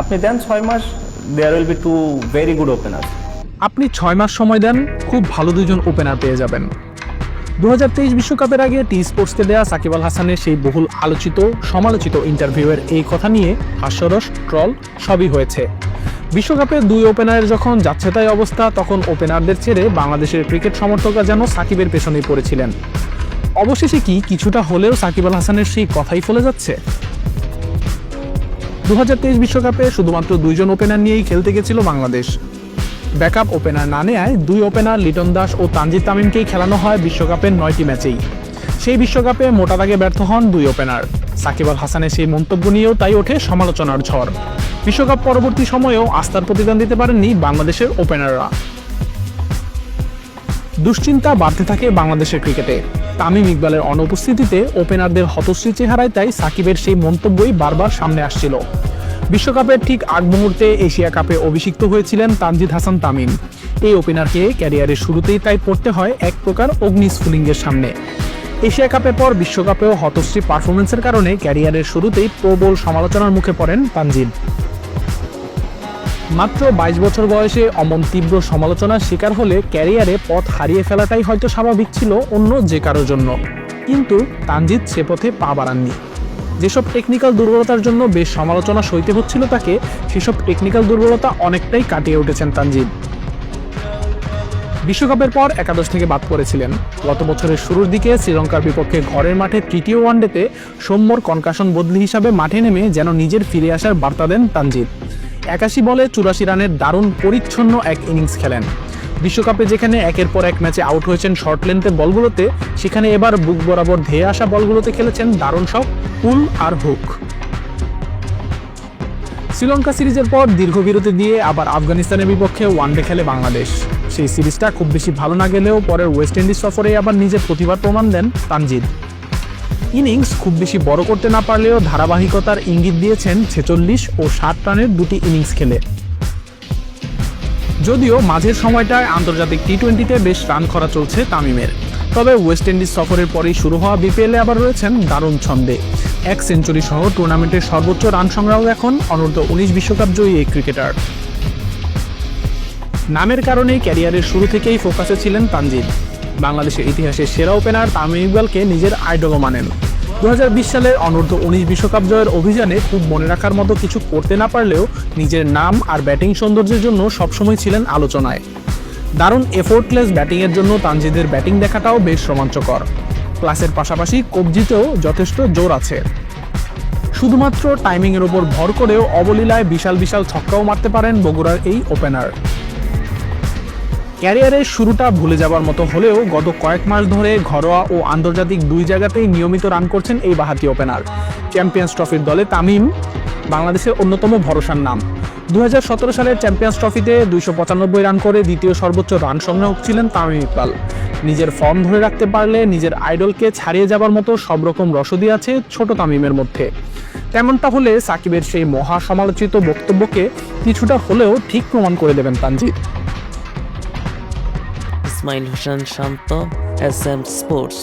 আপনি দেন ছয় মাস there will be two very good opener আপনি ছয় মাস সময় দেন, খুব ভালো দুজন ওপেনার পেয়ে যাবেন। দু হাজার তেইশ বিশ্বকাপের আগে টি স্পোর্টসকে দেয়া সাকিব আল হাসানের সেই বহুল আলোচিত, সমালোচিত ইন্টারভিউয়ের এই কথা নিয়ে হাস্যরস ট্রল সবই হয়েছে। বিশ্বকাপে দুই ওপেনারের যখন যাচ্ছে তাই অবস্থা, তখন ওপেনারদের ছেড়ে বাংলাদেশের ক্রিকেট সমর্থকরা যেন সাকিবের পেছনেই পড়েছিলেন। অবশেষে কি কিছুটা হলেও সাকিব আল হাসানের সেই কথাই ফলে যাচ্ছে? দু বিশ্বকাপে শুধুমাত্র দুইজন ওপেনার নিয়েই খেলতে গেছিল বাংলাদেশ। ব্যাকআপ ওপেনার না নেয় দুই ওপেনার লিটন দাস ও তানজিদ তামিমকেই খেলানো হয় বিশ্বকাপের নয়টি ম্যাচেই। সেই বিশ্বকাপে মোটা দাগে ব্যর্থ হন দুই ওপেনার সাকিব আল হাসানের সেই মন্তব্য নিয়েও তাই ওঠে সমালোচনার ঝড়। বিশ্বকাপ পরবর্তী সময়েও আস্থার প্রতিদান দিতে পারেননি বাংলাদেশের ওপেনাররা দুশ্চিন্তা বাড়তে থাকে বাংলাদেশের ক্রিকেটে তামিম ইকবালের অনুপস্থিতিতে ওপেনারদের হতশ্রী চেহারায় তাই সাকিবের সেই মন্তব্যই বারবার সামনে আসছিল। বিশ্বকাপের ঠিক আগ মুহূর্তে এশিয়া কাপে অভিষিক্ত হয়েছিলেন তানজিদ হাসান তামিম। এই ওপেনারকে ক্যারিয়ারের শুরুতেই তাই পড়তে হয় এক প্রকার অগ্নিস্ফুলিঙ্গের সামনে। এশিয়া কাপের পর বিশ্বকাপেও হতশ্রী পারফরমেন্সের কারণে ক্যারিয়ারের শুরুতেই প্রবল সমালোচনার মুখে পড়েন তানজিদ। মাত্র বাইশ বছর বয়সে অমন তীব্র সমালোচনার শিকার হলে ক্যারিয়ারে পথ হারিয়ে ফেলাটাই হয়তো স্বাভাবিক ছিল অন্য যে কারোর জন্য। কিন্তু তানজিদ সে পথে পা বাড়াননি। যেসব টেকনিক্যাল দুর্বলতার জন্য বেশ সমালোচনা সইতে হচ্ছিল তাকে, সেসব টেকনিক্যাল দুর্বলতা অনেকটাই কাটিয়ে উঠেছেন তানজিদ বিশ্বকাপের পর একাদশ থেকে বাদ পড়েছিলেন। গত বছরের শুরুর দিকে শ্রীলঙ্কার বিপক্ষে ঘরের মাঠে তৃতীয় ওয়ানডেতে সৌম্যর কনকাশন বদলি হিসাবে মাঠে নেমে যেন নিজের ফিরে আসার বার্তা দেন তানজিদ একাশি বলে চুরাশি রানের দারুণ পরিচ্ছন্ন এক ইনিংস খেলেন। বিশ্বকাপে যেখানে একের পর এক ম্যাচে আউট হয়েছেন শর্ট লেন্থের বলগুলোতে, সেখানে এবার বুক বরাবর ধেয়ে আসা বলগুলোতে খেলেছেন দারুণ সব পুল আর হুক। শ্রীলঙ্কা সিরিজের পর দীর্ঘ বিরতি দিয়ে আবার আফগানিস্তানের বিপক্ষে ওয়ানডে খেলে বাংলাদেশ। সেই সিরিজটা খুব বেশি ভালো না গেলেও পরের ওয়েস্ট ইন্ডিজ সফরে আবার নিজের প্রতিভার প্রমাণ দেন তানজিদ। ইনিংস খুব বেশি বড় করতে না পারলেও ধারাবাহিকতার ইঙ্গিত দিয়েছেন ছেচল্লিশ ও ষাট রানের দুটি ইনিংস খেলে। যদিও মাঝের সময়টায় আন্তর্জাতিক টি টোয়েন্টিতে বেশ রান করা চলছে তামিমের। তবে ওয়েস্ট ইন্ডিজ সফরের পরেই শুরু হওয়া বিপিএলে আবার রয়েছেন দারুণ ছন্দে। এক সেঞ্চুরি সহ টুর্নামেন্টের সর্বোচ্চ রান সংগ্রাহক এখন অনূর্ধ্ব উনিশ বিশ্বকাপ জয়ী এই ক্রিকেটার। নামের কারণেই ক্যারিয়ারের শুরু থেকেই ফোকাসে ছিলেন তানজিদ। বাংলাদেশের ইতিহাসে সেরা ওপেনার তামিম ইকবালকে নিজের আইডলও মানেন। দু হাজার বিশ সালের অনূর্ধ্ব উনিশ বিশ্বকাপ জয়ের অভিযানে খুব মনে রাখার মতো কিছু করতে না পারলেও নিজের নাম আর ব্যাটিং সৌন্দর্যের জন্য সবসময় ছিলেন আলোচনায়। দারুণ এফোর্টলেস ব্যাটিংয়ের জন্য তানজিদের ব্যাটিং দেখাটাও বেশ রোমাঞ্চকর। ক্লাসের পাশাপাশি কবজিতেও যথেষ্ট জোর আছে। শুধুমাত্র টাইমিংয়ের ওপর ভর করেও অবলীলায় বিশাল বিশাল ছক্কাও মারতে পারেন বগুড়ার এই ওপেনার ক্যারিয়ারের শুরুটা ভুলে যাবার মতো হলেও গত কয়েক মাস ধরে ঘরোয়া ও আন্তর্জাতিক দুই জায়গাতেই নিয়মিত রান করছেন এই বাহাতি ওপেনার। চ্যাম্পিয়ন্স ট্রফির দলে তামিম বাংলাদেশের অন্যতম ভরসার নাম। দু হাজার সতেরো সালের চ্যাম্পিয়ন্স ট্রফিতে দুইশো পঁচানব্বই রান করে দ্বিতীয় সর্বোচ্চ রান সংগ্রাহক ছিলেন তামিম ইকবাল। নিজের ফর্ম ধরে রাখতে পারলে নিজের আইডলকে ছাড়িয়ে যাবার মতো সব রকম রসদি আছে ছোট তামিমের মধ্যে। তেমনটা হলে সাকিবের সেই মহা সমালোচিত বক্তব্যকে কিছুটা হলেও ঠিক প্রমাণ করে দেবেন Tanzid. Ismail Hossain Shanto S M sports